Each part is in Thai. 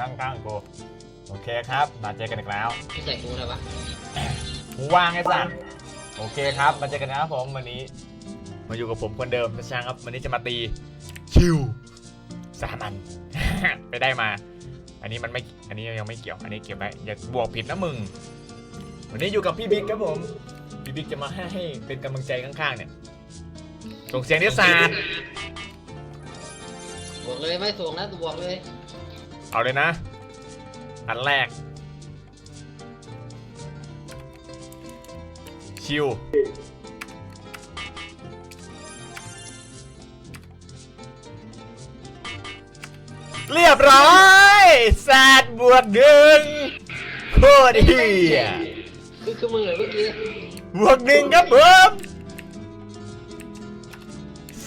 นั่งข้างกู โอเคครับ มาเจอกันอีกแล้ว ไม่ใส่กูเลยวะหูวางไอ้สัตว์โอเคครับ มาเจอกันนะครับผมวันนี้ มาอยู่กับผมคนเดิมนะช่างครับวันนี้จะมาตี ชิวสามัน ไปได้มา อันนี้มันไม่ อันนี้ยังไม่เกี่ยว อันนี้เกี่ยวไว้อย่าบวกผิดนะมึง วันนี้อยู่กับพี่บิ๊กครับผม พี่บิ๊กจะมาให้ให้เป็นกำลังใจข้างๆเนี่ย ส่งเสียงนิสานบวกเลยไม่ส่งนะบวกเลย เอาเลยนะ อันแรก ชิว เรียบร้อยแซดบวกหนึ่งโคตรเฮียคือคือมึงเหรอเมื่อกี้บวกหนึ่งครับผม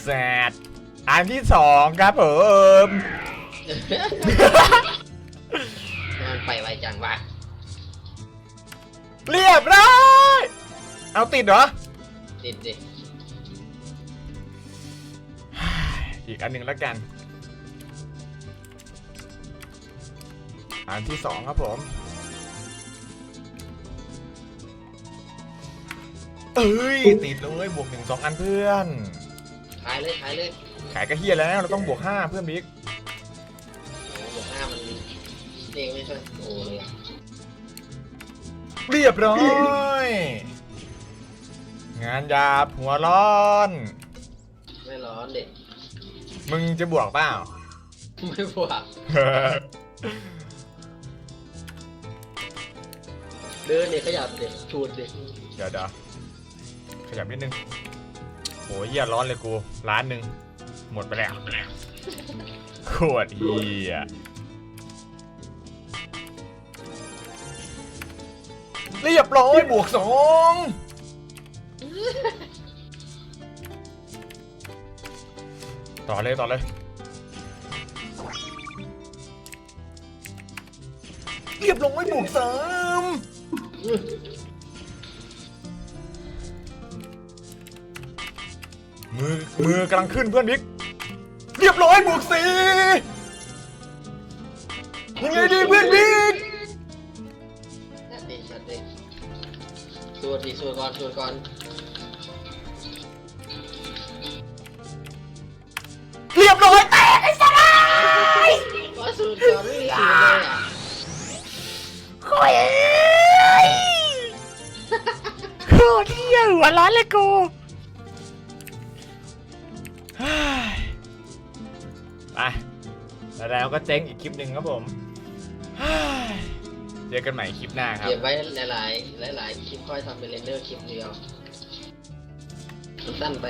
แซดอันที่สองครับผม มันไปไวจังวะเรียบร้อยเอาติดเหรอ ติดดิอีกอันหนึ่งแล้วกัน อันที่สองครับผม เอ้ย ติดเลยบวกหนึ่งสองอันเพื่อน ขายเลยขายเลย ขายก็เฮียแล้วเราต้องบวกห้าเพื่อนบิ๊ก เด้งไม่ใช่โอ้เลยอะเรียบร้อย งานหยาบหัวร้อน ไม่ร้อนเด็กมึงจะบวกเปล่า ไม่บวกเดินเด็กขยับเด็กชูดเด็กเดี๋ยวเดี๋ยวขยับนิดนึงโหเหี้ยร้อนเลยกูร้านหนึ่งหมดไปแล้วโคตรเหี้ย เรียบร้อยบวกสองต่อเลยต่อเลยเรียบร้อยบวกสามมือมือกำลังขึ้นเพื่อนบิ๊กเรียบร้อยบวกสี่ยังไงดีเพื่อนบิ๊ก สวดดิสวดก่อนสวดก่อนเรียบร้อยแตกไอ้สัสก็สวดก่อนไม่มีสวดเลยอะโคตรโคตรเที่ยหัวร้อนเลยกูเฮ้ยไปแล้วก็เจ๊งอีกคลิปหนึ่งครับผมเฮ้ย เจอกันใหม่คลิปหน้าครับ เก็บไว้หลายๆ หลาย ๆ คลิปค่อยทำเป็นเรนเดอร์คลิปเดียว สั้นไป